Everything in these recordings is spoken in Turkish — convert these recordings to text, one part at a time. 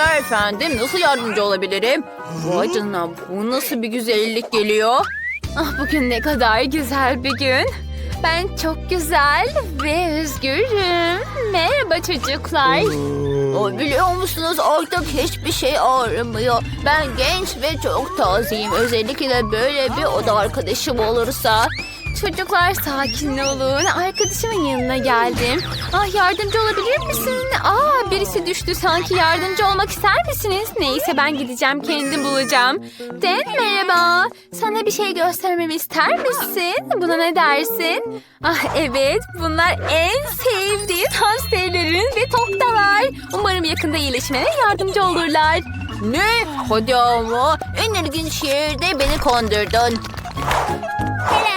Teşekkürler efendim. Nasıl yardımcı olabilirim? Vay canına bu nasıl bir güzellik geliyor? Ah bugün ne kadar güzel bir gün. Ben çok güzel ve özgürüm. Merhaba çocuklar. O biliyor musunuz artık hiçbir şey ağrımıyor. Ben genç ve çok tazeyim. Özellikle böyle bir oda arkadaşım olursa. Çocuklar sakin olun. Arkadaşımın yanına geldim. Ah yardımcı olabilir misin? Aa birisi düştü sanki yardımcı olmak ister misiniz? Neyse ben gideceğim kendim bulacağım. Den merhaba. Sana bir şey göstermemi ister misin? Buna ne dersin? Ah evet bunlar en sevdiğim hamsterlerin ve toktalar. Umarım yakında iyileşmene yardımcı olurlar. Ne? Hadi ama en ilginç yerde beni kandırdın.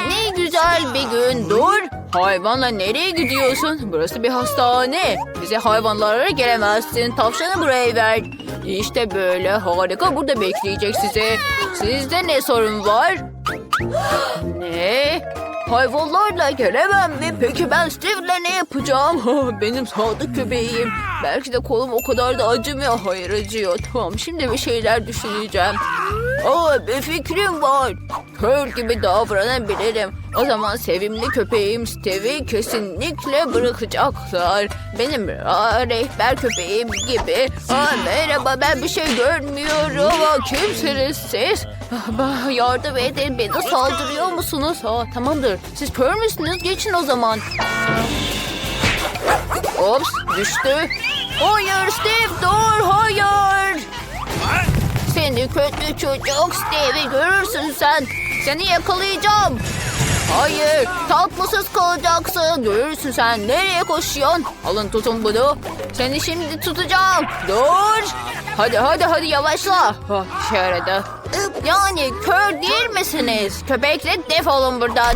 Ne güzel bir gün. Dur. Hayvanla nereye gidiyorsun? Burası bir hastane. Bize hayvanlara gelemezsin. Tavşanı buraya ver. İşte böyle harika burada bekleyecek sizi. Sizde ne sorun var? Ne? Hayvanlarla gelemem mi? Peki ben Steve'le ne yapacağım? Benim sadık köpeğim. Belki de kolum o kadar da acımıyor. Hayır acıyor. Tamam şimdi bir şeyler düşüneceğim. Aa bir fikrim var. Kör gibi davranabilirim. O zaman sevimli köpeğim Steve'i kesinlikle bırakacaklar. Benim aa, rehber köpeğim gibi. Aa, merhaba ben bir şey görmüyorum. Aa, kimsiniz siz? Ah, bah, Yardım edin beni saldırıyor musunuz? Aa, tamamdır siz kör müsünüz? Geçin o zaman. Ops düştü. Hayır Steve dur hayır. Seni kötü çocuk Steve'i görürsün sen. Seni yakalayacağım. Hayır tatlısız kalacaksın. Görürsün sen nereye koşuyorsun? Alın tutun bunu. Seni şimdi tutacağım. Dur. Hadi hadi hadi yavaşla. Oh. Yani kör değil misiniz? Köpekle defolun buradan.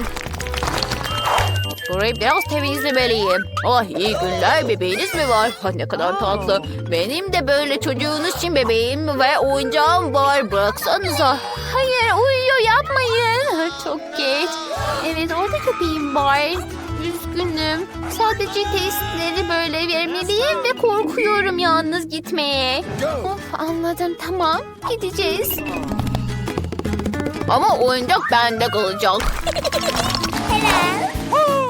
Burayı biraz temizlemeliyim. Ah iyi günler bebeğiniz mi var? Ah, ne kadar tatlı. Benim de böyle çocuğunuz için bebeğim ve oyuncağım var. Bıraksanıza. Hayır uyuyor yapmayın. Çok geç. Evet orada köpeğim var. Üzgünüm. Sadece testleri böyle vermeliyim ve korkuyorum yalnız gitmeye. Of anladım tamam gideceğiz. Ama oyuncak bende kalacak.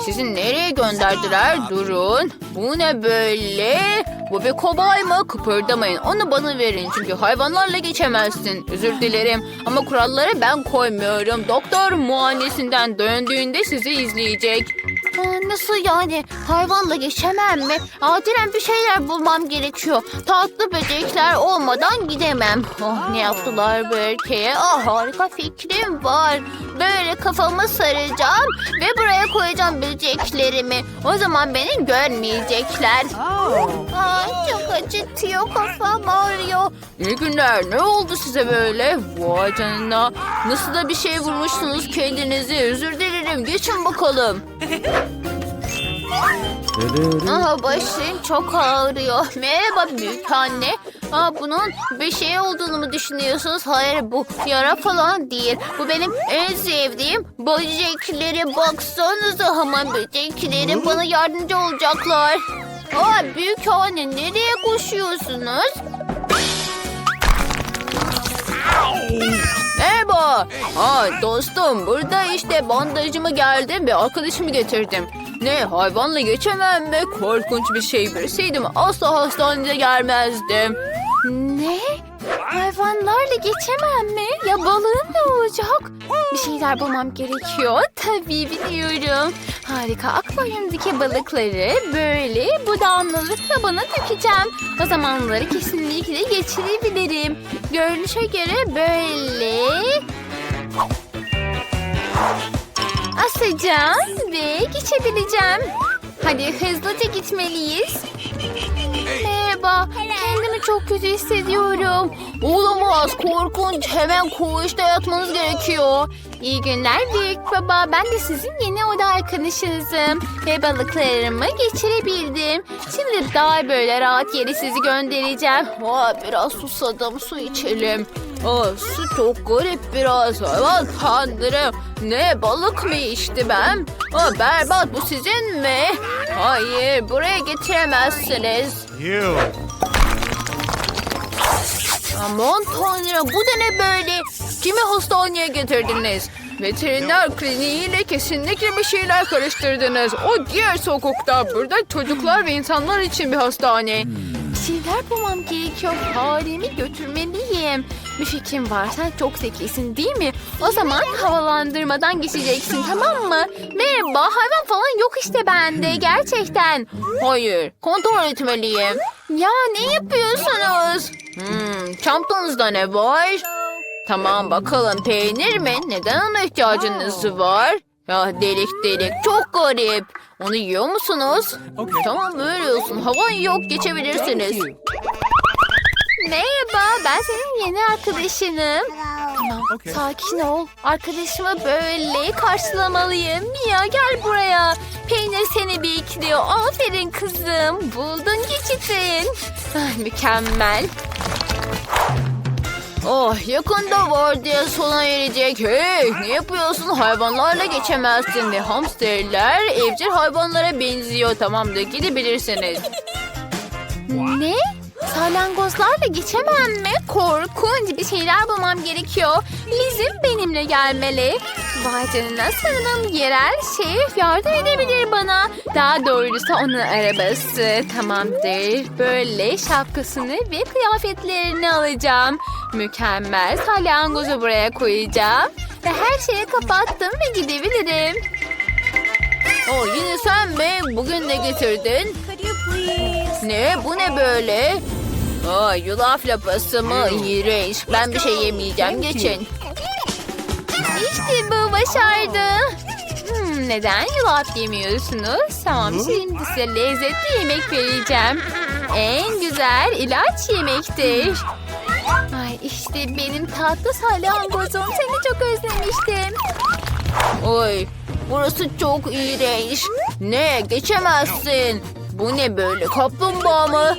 Sizi nereye gönderdiler? Durun. Bu ne böyle? Bu bir kobay mı? Kıpırdamayın. Onu bana verin. Çünkü hayvanlarla geçemezsin. Özür dilerim. Ama kuralları ben koymuyorum. Doktor muayenesinden döndüğünde sizi izleyecek. Nasıl yani? Hayvanla geçemem mi? Acilen bir şeyler bulmam gerekiyor. Tatlı böcekler olmadan gidemem. Oh, ne yaptılar bu erkeğe? Ah, harika fikrim var. Böyle kafamı saracağım ve buraya koyacağım böceklerimi. O zaman beni görmeyecekler. Ay, çok acıtıyor kafam ağrıyor. İyi günler. Ne oldu size böyle? Vay canına. Nasıl da bir şey vurmuşsunuz kendinizi. Özür dilerim. Geçin bakalım. Aha başım çok ağrıyor. Merhaba büyük anne. Aa, bunun bir şey olduğunu mu düşünüyorsunuz? Hayır bu yara falan değil. Bu benim en sevdiğim böcekleri. Baksanıza hamam böcekleri bana yardımcı olacaklar. Aa, büyük anne nereye koşuyorsunuz? Merhaba. Aa, dostum burada işte bandajımı geldim ve arkadaşımı getirdim. Ne hayvanla geçemem mi? Korkunç bir şey birisiydim. Asla hastanede gelmezdim. Ne? Hayvanlarla geçemem mi? Ya balığım ne olacak? Bir şeyler bulmam gerekiyor. Tabii biliyorum. Harika akvaryumdaki balıkları böyle bu damlalık tabana dökeceğim. O zaman onları kesinlikle geçirebilirim. Görünüşe göre böyle asacağım ve geçebileceğim. Hadi hızlıca gitmeliyiz. Merhaba. Kendimi çok kötü hissediyorum. Olamaz korkunç. Hemen koğuşta yatmanız gerekiyor. İyi günler büyük baba. Ben de sizin yeni oda arkadaşınızım. Ve balıklarımı geçirebildim. Şimdi daha böyle rahat yere sizi göndereceğim. Aa, biraz susadım su içelim. Aa, su çok garip biraz. Aman tanrım. Ne balık mı içti ben? Aa, berbat bu sizin mi? Hayır buraya getiremezsiniz. You. Aman tanrım bu da ne böyle? Kimi hastaneye getirdiniz? Veteriner kliniğiyle kesinlikle bir şeyler karıştırdınız. O diğer sokakta. Burada çocuklar ve insanlar için bir hastane. Şeyler bulmam gerekiyor. Faremi götürmeliyim. Bir fikrim var. Sen çok zekisin değil mi? O zaman havalandırmadan geçeceksin tamam mı? Merhaba hayvan falan yok işte bende gerçekten. Hayır, kontrol etmeliyim. Ya ne yapıyorsunuz? Hmm, çantanızda ne var? Tamam bakalım peynir mi? Neden ona ihtiyacınız var? Ya delik delik çok garip. Onu yiyor musunuz? Tamam öyle olsun. Havan yok geçebilirsiniz. Merhaba ben senin yeni arkadaşınım. Tamam sakin ol. Arkadaşımı böyle karşılamalıyım. Mia gel buraya. Peynir seni bekliyor. Aferin kızım. Buldun geçitin. Ah, mükemmel. Oh yakında var diye sona erecek. Hey ne yapıyorsun? Hayvanlarla geçemezsin ve hamsterler evcil hayvanlara benziyor. Tamamdır gidebilirsiniz. Ne? Salyangozlarla geçemem mi? Korkunç bir şeyler bulmam gerekiyor. Lizim benimle gelmeli. Vay canına sanırım yerel şef yardım edebilir bana. Daha doğrusu onun arabası. Tamamdır. Böyle şapkasını ve kıyafetlerini alacağım. Mükemmel. Salyangozu buraya koyacağım. Ve her şeyi kapattım ve gidebilirim. Oh yine sen mi? Bugün ne getirdin? Ne? Bu ne böyle? Aa, yulaf lapası mı? İğrenç. Ben bir şey yemeyeceğim. Geçin. İşte bu başardı. Hmm, neden yulaf yemiyorsunuz? Tamam şimdi size lezzetli yemek vereceğim. En güzel ilaç yemektir. Ay işte benim tatlı salyangozum. Seni çok özlemiştim. Oy burası çok iğrenç. Ne? Geçemezsin. Bu ne böyle? Kaplumbağa mı?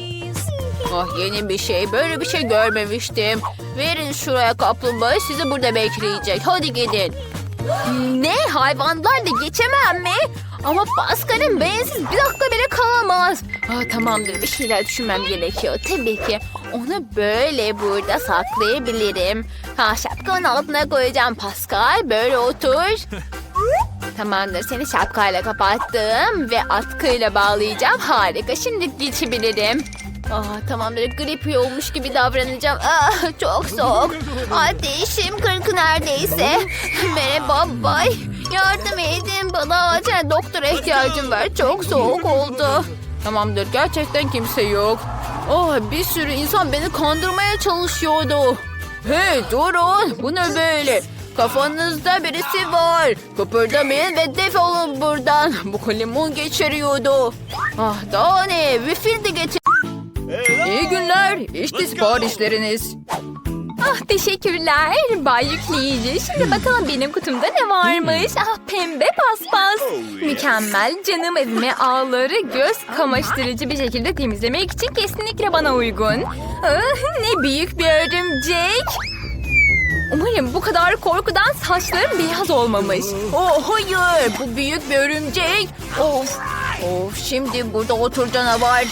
Ah yeni bir şey. Böyle bir şey görmemiştim. Verin şuraya kaplumbağa. Sizi burada bekleyecek. Hadi gidin. Ne? Hayvanlarla geçemem mi? Ama Pascal'in bensiz bir dakika bile kalamaz. Aa, tamamdır bir şeyler düşünmem gerekiyor. Tabii ki onu böyle burada saklayabilirim. Ha şapkanın altına koyacağım Pascal. Böyle otur. Tamamdır seni şapkayla kapattım ve atkıyla bağlayacağım. Harika şimdi geçebilirim. Aa, tamamdır grip olmuş gibi davranacağım. Ah, çok soğuk. Ateşim kırk neredeyse. Merhaba bay. Yardım edin bana acil doktora ihtiyacım var. Çok soğuk oldu. Tamamdır. Gerçekten kimse yok. Oh bir sürü insan beni kandırmaya çalışıyordu. Hey durun. Bu ne böyle? Kafanızda birisi var. Kıpırdamayın ve defolun buradan. Bu kalemun geçiriyordu. Ah daha ne? Wifi de getir. İyi günler. İşte siparişleriniz. Ah teşekkürler Bay Yükleyici. Şimdi bakalım benim kutumda ne varmış. Ah pembe paspas. Mükemmel canım evime ağları göz kamaştırıcı bir şekilde temizlemek için kesinlikle bana uygun. Ah, ne büyük bir örümcek. Umarım bu kadar korkudan saçlarım beyaz olmamış. Oh hayır. Bu büyük bir örümcek. Of. Of şimdi burada otur canavar.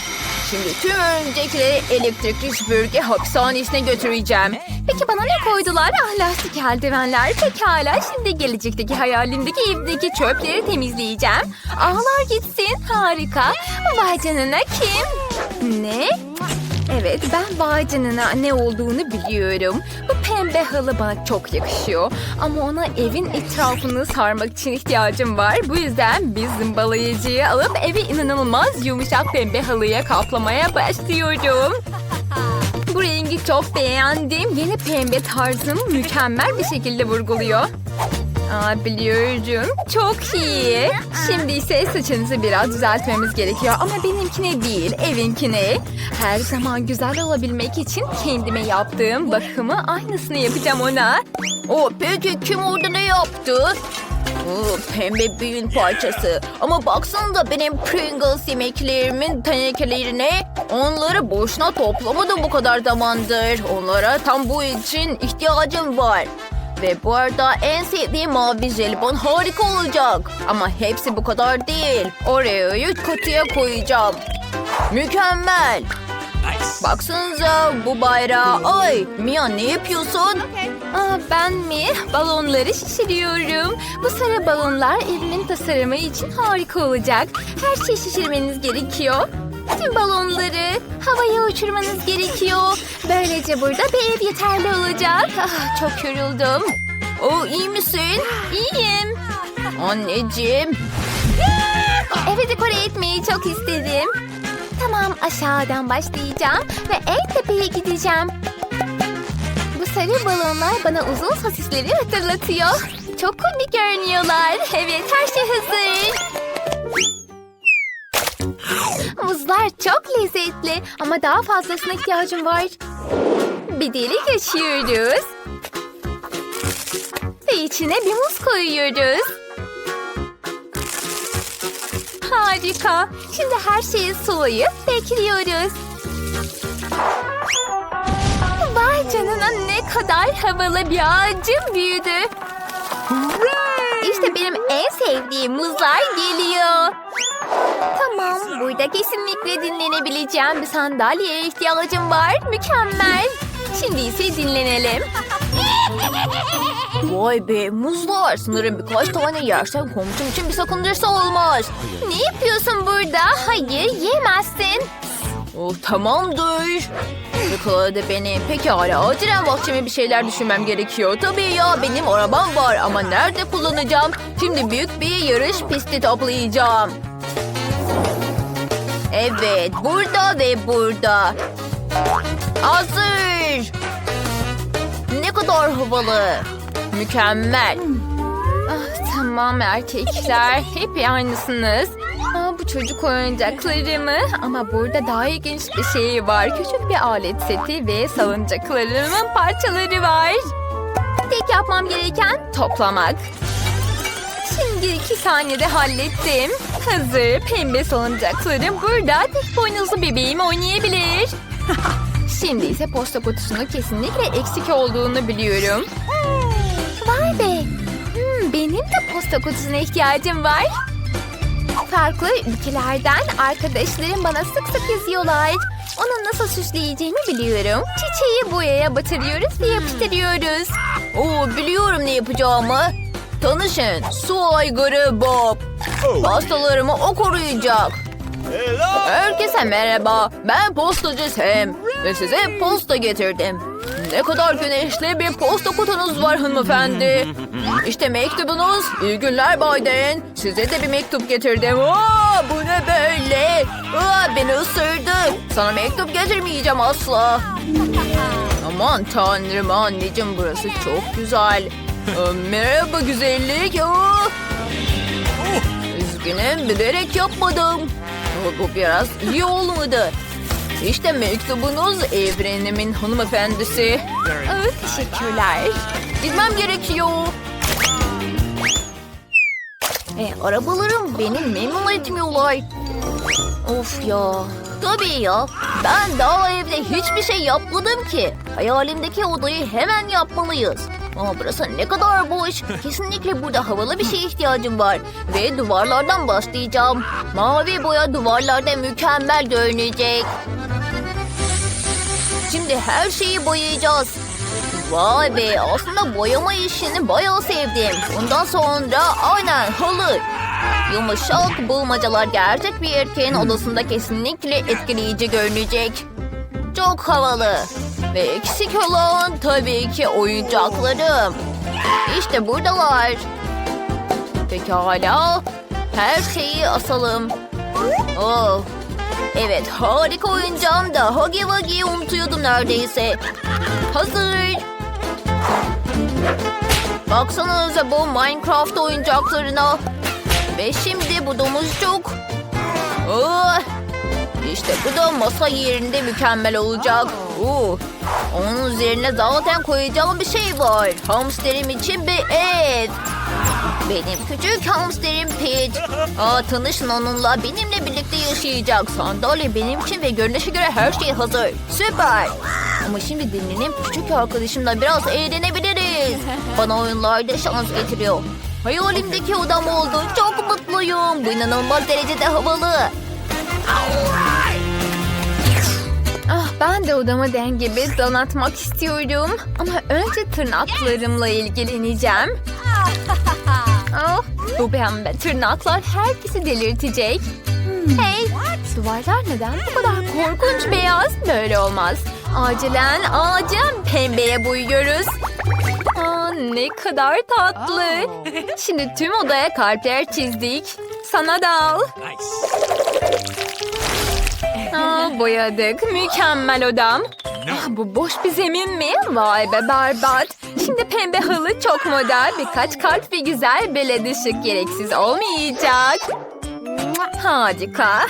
Şimdi tüm örümcekleri elektrikli süpürge hapishanesine götüreceğim. Peki bana ne koydular? Ah lastik eldivenler. Pekala şimdi gelecekteki hayalimdeki evdeki çöpleri temizleyeceğim. Ağlar gitsin. Harika. Vay canına kim? Ne? Evet ben vay canına ne olduğunu biliyorum. Bu pembe halı bana çok yakışıyor. Ama ona evin etrafını sarmak için ihtiyacım var. Bu yüzden bir zımbalayıcıyı alıp evi inanılmaz yumuşak pembe halıya kaplamaya başlıyorum. Bu rengi çok beğendim. Yeni pembe tarzım mükemmel bir şekilde vurguluyor. Aa, biliyorum. Çok iyi. Şimdi ise saçınızı biraz düzeltmemiz gerekiyor. Ama benimkine değil, evinkine. Her zaman güzel olabilmek için kendime yaptığım bakımı aynısını yapacağım ona. Oh peki kim orada ne yaptı? Oo, pembe bir yün parçası. Ama baksanıza benim Pringles yemeklerimin tenekelerine. Onları boşuna toplamadım bu kadar zamandır. Onlara tam bu için ihtiyacım var. Ve bu arada en sevdiğim mavi jelibon harika olacak. Ama hepsi bu kadar değil. Oreo'yu kutuya koyacağım. Mükemmel. Baksanıza bu bayrağa. Ay Mia ne yapıyorsun? Aa, ben mi? Balonları şişiriyorum. Bu sarı balonlar evinin tasarımı için harika olacak. Her şeyi şişirmeniz gerekiyor. Tüm balonları havaya uçurmanız gerekiyor. Böylece burada bir ev yeterli olacak. Ah, çok yoruldum. O iyi misin? İyiyim. Anneciğim. Evi dekore etmeyi çok istedim. Tamam aşağıdan başlayacağım ve en tepeye gideceğim. Bu sarı balonlar bana uzun sosisleri hatırlatıyor. Çok komik görünüyorlar. Evet her şey hazır. Muzlar çok lezzetli ama daha fazlasına ihtiyacım var. Bir delik açıyoruz. Ve içine bir muz koyuyoruz. Harika. Şimdi her şeyi sulayıp bekliyoruz. Vay canına ne kadar havalı bir ağacım büyüdü. İşte benim en sevdiğim muzlar geliyor. Tamam, burada kesinlikle dinlenebileceğim bir sandalyeye ihtiyacım var. Mükemmel. Şimdi ise dinlenelim. Vay be muzlar. Sanırım birkaç tane yersen komşum için bir sakıncası olmaz. Ne yapıyorsun burada? Hayır, yemezsin. Oh, tamamdır. Yakaladı beni. Pekala acilen bahçeme bir şeyler düşünmem gerekiyor. Tabii ya benim arabam var ama nerede kullanacağım? Şimdi büyük bir yarış pisti toplayacağım. Evet burada ve burada. Hazır. Ne kadar havalı. Mükemmel. Ah, tamam erkekler. Hep aynısınız. Aa, bu çocuk oyuncakları mı? Ama burada daha ilginç bir şey var. Küçük bir alet seti ve salıncaklarımın parçaları var. Tek yapmam gereken toplamak. Şimdi iki saniyede hallettim. Hazır. Pembe salıncaklarım burada. Tek boynuzlu bebeğim oynayabilir. Şimdi ise posta kutusunu kesinlikle eksik olduğunu biliyorum. Vay be. Hmm, benim de posta kutusuna ihtiyacım var. Farklı ülkelerden arkadaşlarım bana sık sık yazıyorlar. Onu nasıl süsleyeceğimi biliyorum. Çiçeği boyaya batırıyoruz ve yapıştırıyoruz. Oo biliyorum ne yapacağımı. Tanışın su aygırı Bob. Pastalarımı o koruyacak. Herkese merhaba. Ben postacı Sam. Ve size posta getirdim. Ne kadar güneşli bir posta kutunuz var hanımefendi. İşte mektubunuz. İyi günler Biden. Size de bir mektup getirdim. Aa, bu ne böyle? Aa, beni ısırdı. Sana mektup getirmeyeceğim asla. Aman tanrım anneciğim burası çok güzel. Aa, merhaba güzellik. Aa. Üzgünüm bilerek yapmadım. Bu biraz iyi olmadı. İşte mektubunuz evrenimin hanımefendisi. Evet, teşekkürler. Gitmem gerekiyor. E, arabalarım beni memnun etmiyorlar. Of ya. Tabii ya. Ben daha evde hiçbir şey yapmadım ki. Hayalimdeki odayı hemen yapmalıyız. Ama burası ne kadar boş. Kesinlikle burada havalı bir şeye ihtiyacım var. Ve duvarlardan başlayacağım. Mavi boya duvarlarda mükemmel görünecek. Şimdi her şeyi boyayacağız. Vay be aslında boyama işini bayağı sevdim. Bundan sonra aynen halı. Yumuşak bulmacalar gerçek bir erkeğin odasında kesinlikle etkileyici görünecek. Çok havalı. Ve eksik olan tabii ki oyuncaklarım. İşte buradalar. Pekala. Her şeyi asalım. Oh. Evet harika oyuncağım da Huggy Wuggy'yi unutuyordum neredeyse. Hazır. Baksanıza bu Minecraft oyuncaklarına. Ve şimdi bu domuzcuk. Oh, işte bu da masa yerinde mükemmel olacak. Oo, onun üzerine zaten koyacağım bir şey var. Hamsterim için bir ev. Benim küçük hamsterim Pete. Aa, tanışın onunla benimle birlikte yaşayacak. Sandalye benim için ve görünüşe göre her şey hazır. Süper. Ama şimdi dinlenip küçük arkadaşımla biraz eğlenebiliriz. Bana oyunlarda şans getiriyor. Hayalimdeki odam oldu. Çok mutluyum. Bu inanılmaz derecede havalı. Ben de odamı denge bir donatmak istiyorum. Ama önce tırnaklarımla ilgileneceğim. Oh, bu pembe tırnaklar herkesi delirtecek. Hey, duvarlar neden bu kadar korkunç beyaz? Böyle olmaz. Acilen, acilen pembeye boyuyoruz. Aa, ne kadar tatlı. Şimdi tüm odaya kalpler çizdik. Sana da al. Aa, boyadık. Mükemmel odam. Ah, bu boş bir zemin mi? Vay be berbat. Şimdi pembe halı çok model. Birkaç kalp ve güzel bir led ışık gereksiz olmayacak. Harika.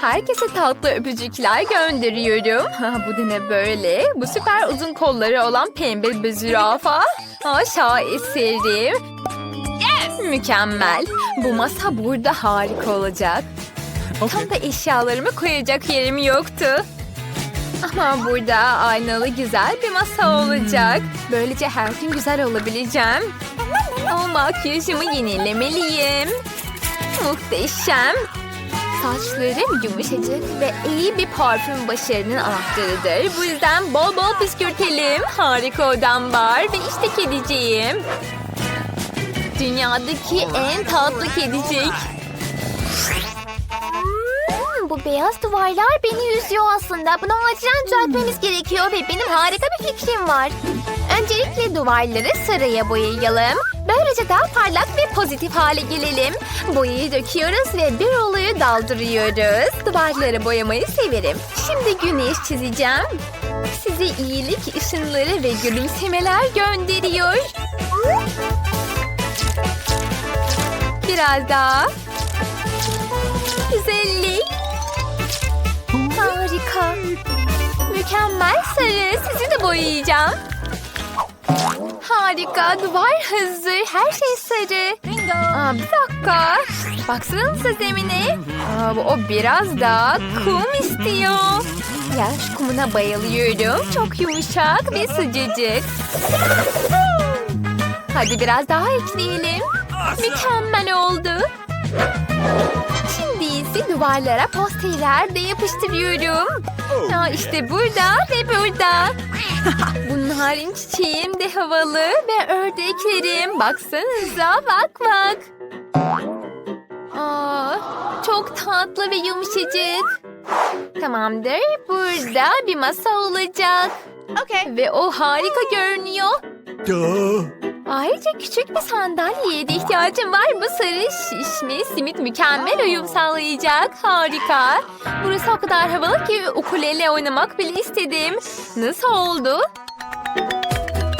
Herkese tatlı öpücükler gönderiyorum. Ha, bu da ne böyle? Bu süper uzun kolları olan pembe bir zürafa. Aa, şaheserim. Mükemmel. Bu masa burada harika olacak. Tam da eşyalarımı koyacak yerim yoktu. Ama burada aynalı güzel bir masa olacak. Böylece her gün güzel olabileceğim. O makyajımı yenilemeliyim. Muhteşem. Saçlarım yumuşacık ve iyi bir parfüm başarının anahtarıdır. Bu yüzden bol bol püskürtelim. Harika odam var ve işte kediciğim. Dünyadaki en tatlı kedicik. Bu beyaz duvarlar beni üzüyor aslında. Bunu acilen düzeltmemiz gerekiyor ve benim harika bir fikrim var. Öncelikle duvarları sarıya boyayalım. Böylece daha parlak ve pozitif hale gelelim. Boyayı döküyoruz ve bir oluyu daldırıyoruz. Duvarları boyamayı severim. Şimdi güneş çizeceğim. Size iyilik ışınları ve gülümsemeler gönderiyor. Biraz daha. Güzellik. Mükemmel sarı. Sizi de boyayacağım. Harika. Duvar hazır. Her şey sarı. Aa, bir dakika. Baksanıza zemine. Aa, o biraz daha kum istiyor. Yaş kumuna bayılıyorum. Çok yumuşak ve sıcacık. Hadi biraz daha ekleyelim. Mükemmel oldu. Şimdi ise duvarlara posterler de yapıştırıyorum. Aa, işte burada ve burada. Bunların çiçeğim de havalı ve ördeklerim. Baksanıza bak bak. Aa, çok tatlı ve yumuşacık. Tamamdır. Burada bir masa olacak. Okay. Ve o harika görünüyor. Ayrıca küçük bir sandalyeye de ihtiyacım var. Bu sarı şişme simit mükemmel uyum sağlayacak. Harika. Burası o kadar havalı ki ukulele oynamak bile istedim. Nasıl oldu?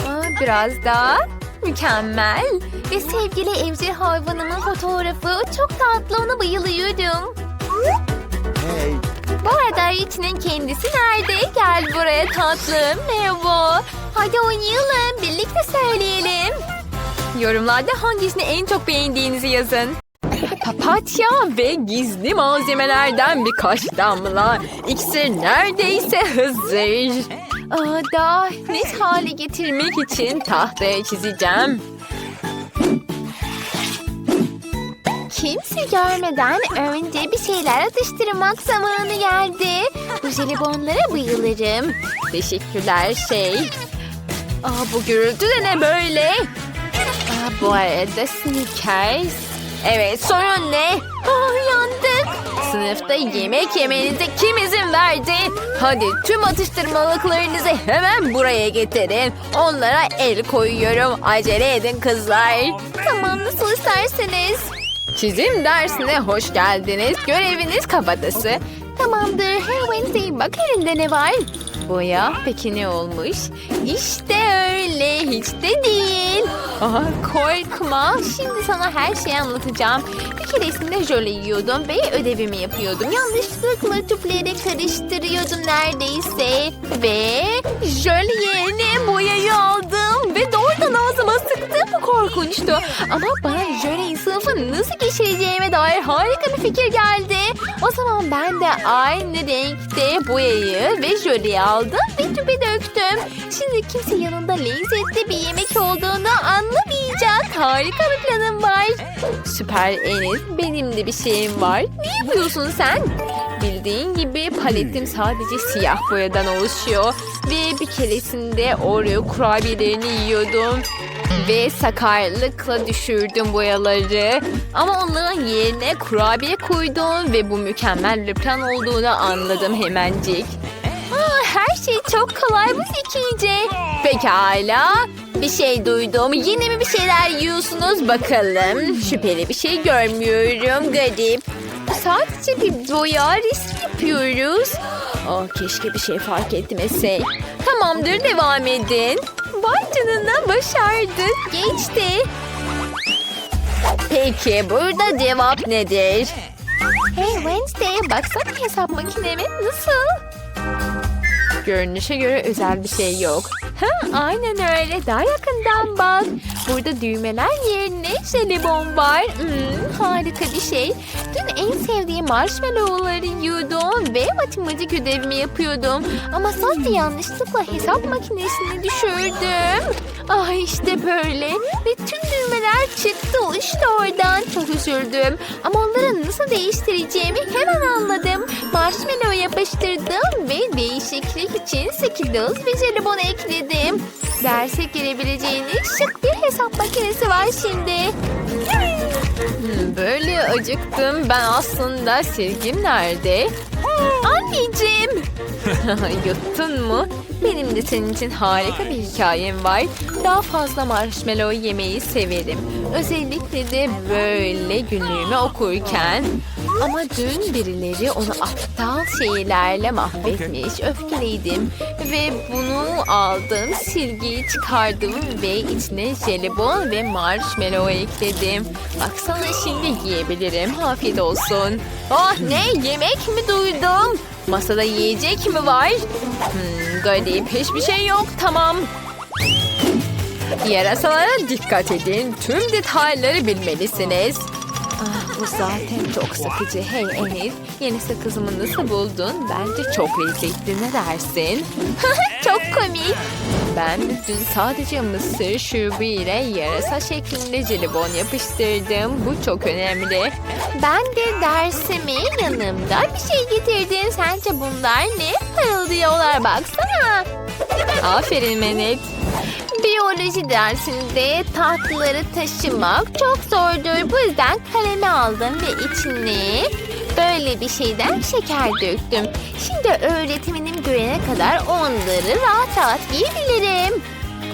Aa, biraz daha. Mükemmel. Ve sevgili evcil hayvanımın fotoğrafı çok tatlı ona bayılıyorum. Bu arada Richie'nin kendisi nerede? Gel buraya tatlım. Merhaba. Hadi oynayalım. Birlikte söyleyelim. Yorumlarda hangisini en çok beğendiğinizi yazın. Papatya ve gizli malzemelerden birkaç damla. İksir neredeyse hazır. Aa, daha net hale getirmek için tahtaya çizeceğim. Kimse görmeden önce bir şeyler atıştırmak zamanı geldi. Bu jelibonlara bayılırım. Teşekkürler şey. Aa, bu gürültü de ne böyle? Aa, bu arada Snickers. Evet sorun ne? Aa, yandık. Sınıfta yemek yemenize kim izin verdi? Hadi tüm atıştırmalıklarınızı hemen buraya getirin. Onlara el koyuyorum. Acele edin kızlar. Tamam nasıl isterseniz. Çizim dersine hoş geldiniz. Göreviniz kafatası. Tamamdır. Hey Wednesday bak elinde ne var? Boya peki ne olmuş? İşte öyle hiç de değil. Aha, korkma. Şimdi sana her şeyi anlatacağım. Bir keresinde jöle yiyordum ve ödevimi yapıyordum. Yanlışlıkla tüpleri karıştırıyordum neredeyse. Ve jöle yerine boyayı aldım ve doğrudan ağzıma sıktım. Bu korkunçtu. Ama bana jöleyi sınıfı nasıl geçireceğime dair harika bir fikir geldi. O zaman ben de aynı renkte boyayı ve jöleyi aldım ve tüpe döktüm. Şimdi kimse yanında lezzetli bir yemek olduğunu anlamayacak. harika bir planım var. Süper Enes benim de bir şeyim var. Ne yapıyorsun sen? Bildiğin gibi paletim sadece siyah boyadan oluşuyor. Ve bir keresinde Oreo kurabiyelerini yiyordum. Ve sakarlıkla düşürdüm boyaları. Ama onların yerine kurabiye koydum ve bu mükemmel bir plan olduğunu anladım hemencik. Aa, her şey çok kolay bu zekice. Pekala. Bir şey duydum. Yine mi bir şeyler yiyorsunuz bakalım. Şüpheli bir şey görmüyorum. Garip. Sadece bir boya resim yapıyoruz. Aa, keşke bir şey fark etmese. Tamamdır devam edin. Vay canına başardık. Geçti. Peki burada cevap nedir? Hey Wednesday baksana hesap makineme nasıl? Görünüşe göre özel bir şey yok. Ha, aynen öyle. Daha yakından bak. Burada düğmeler yerine jelibon var. Hmm, harika bir şey. Dün en sevdiğim marshmallowları yiyordum ve matematik ödevimi yapıyordum. Ama sonra yanlışlıkla hesap makinesini düşürdüm. Ah işte böyle. Ve tüm düğmeler çıktı işte oradan. Çok üzüldüm. Ama onları nasıl değiştireceğimi hemen anladım. Marshmallow yapıştırdım ve değişiklik için Skittles ve jelibon ekledim. Derse girebileceğiniz şık bir hesap makinesi var şimdi. Hmm, Böyle acıktım. Ben aslında silgim nerede? Anneciğim. Yuttun mu? Benim de senin için harika bir hikayem var. Daha fazla marshmallow yemeyi severim. Özellikle de böyle günlüğümü okurken. Ama dün birileri onu aptal şeylerle mahvetmiş. Öfkeliydim. Ve bunu aldım, silgiyi çıkardım ve içine jelibon ve marshmallow ekledim. Baksana şimdi yiyebilirim. Afiyet olsun. Oh ne? Yemek mi duydum? Masada yiyecek mi var? Hmm, garip. Hiçbir şey yok. Tamam. Yarasalara dikkat edin. Tüm detayları bilmelisiniz. Bu zaten çok sıkıcı. Hey Enes, yeni sakızımı nasıl buldun? Bence çok lezzetli. Ne dersin? çok komik. Ben dün sadece mısır şurubu ile yarasa şeklinde jelibon yapıştırdım. Bu çok önemli. Ben de dersimi yanımda bir şey getirdim. Sence bunlar ne? Parıldıyorlar baksana. Aferin Menet. Biyoloji dersinde tatlıları taşımak çok zordur. Bu yüzden kalemi aldım ve içine böyle bir şeyden şeker döktüm. Şimdi öğretmenim görene kadar onları rahat rahat yiyebilirim.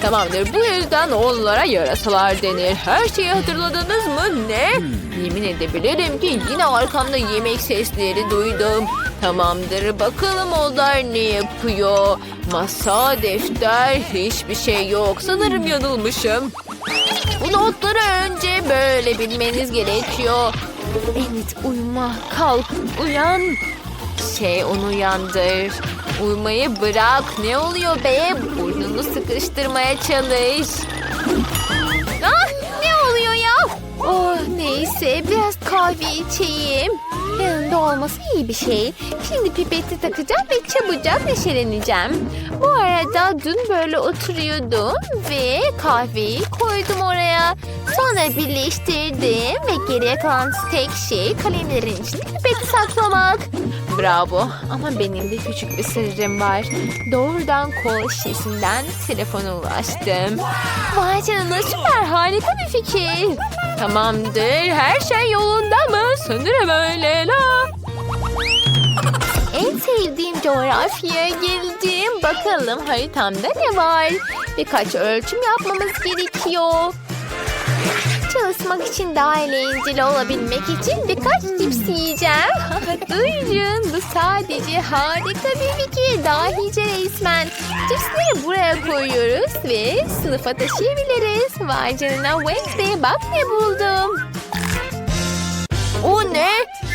Tamamdır. Bu yüzden onlara yarasalar denir. Her şeyi hatırladınız mı? Ne? Yemin edebilirim ki yine arkamda yemek sesleri duydum. Tamamdır. Bakalım onlar ne yapıyor? Masa, defter, hiçbir şey yok. Sanırım yanılmışım. Bu notları önce böyle bilmeniz gerekiyor. Evet uyuma, kalk, uyan. Şey onu uyandır. Uyumayı bırak. Ne oluyor be? Burnunu sıkıştırmaya çalış. Ah ne oluyor ya? Oh neyse biraz kahve içeyim. Yanında olması iyi bir şey. Şimdi pipeti takacağım ve çabucak neşeleneceğim. Bu arada dün böyle oturuyordum ve kahveyi koydum oraya. Sonra birleştirdim ve geriye kalan tek şey kalemlerin içinde pipeti saklamak. Bravo ama benim de küçük bir sırrım var. Doğrudan kol şişesinden telefona ulaştım. Vay canına süper harika bir fikir. Tamamdır her şey yolunda mı? Sanırım öyle la. En sevdiğim coğrafyaya geldim. Bakalım haritamda ne var? Birkaç ölçüm yapmamız gerekiyor. Çalışmak için daha eğlenceli olabilmek için birkaç cips yiyeceğim. Duyun bu sadece harika bir fikir. Dahice resmen. Cipsleri buraya koyuyoruz ve sınıfa taşıyabiliriz. Vay canına Wednesday bak ne buldum. O ne?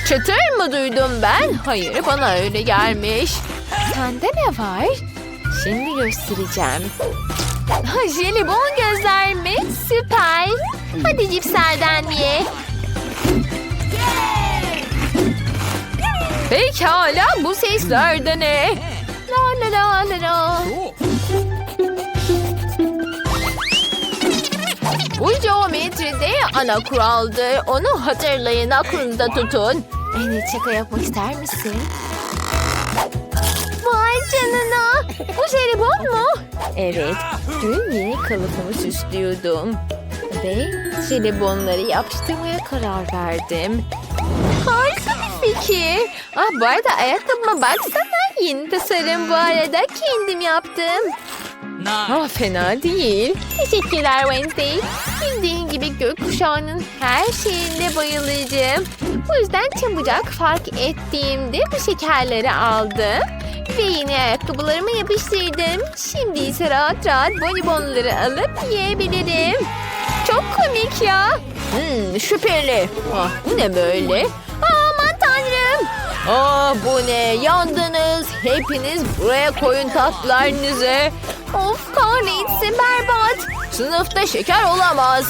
Çıtır mı duydum ben? Hayır bana öyle gelmiş. Sende ne var? Şimdi göstereceğim. Jelibon gözler mi? Süper. Hadi cipslerden ye. Pekala bu sesler de ne? La la la la la. Bu geometri ana kuraldır. Onu hatırlayın, aklınızda tutun. Evet şaka yapmak ister misin? Vay canına. Bu jelibon mu? Evet, dün yeni kalıbımı süslüyordum. Ve jelibonları yapıştırmaya karar verdim. Harika bir fikir. Ah bu arada ayakkabıma baksana. Yeni tasarım bu arada kendim yaptım. Ah fena değil. Teşekkürler Wednesday. Bildiğin gibi gökkuşağının her şeyinde bayılacağım. Bu yüzden çabucak fark ettiğimde bu şekerleri aldım. Ve yeni ayakkabılarımı yapıştırdım. Şimdi ise rahat rahat bonibonları alıp yiyebilirim. Çok komik ya. Hmm, şüpheli. Ah, bu ne böyle? Aman tanrım. Aa bu ne? Yandınız. Hepiniz buraya koyun tatlarınızı. Of kahretsin berbat. Sınıfta şeker olamaz.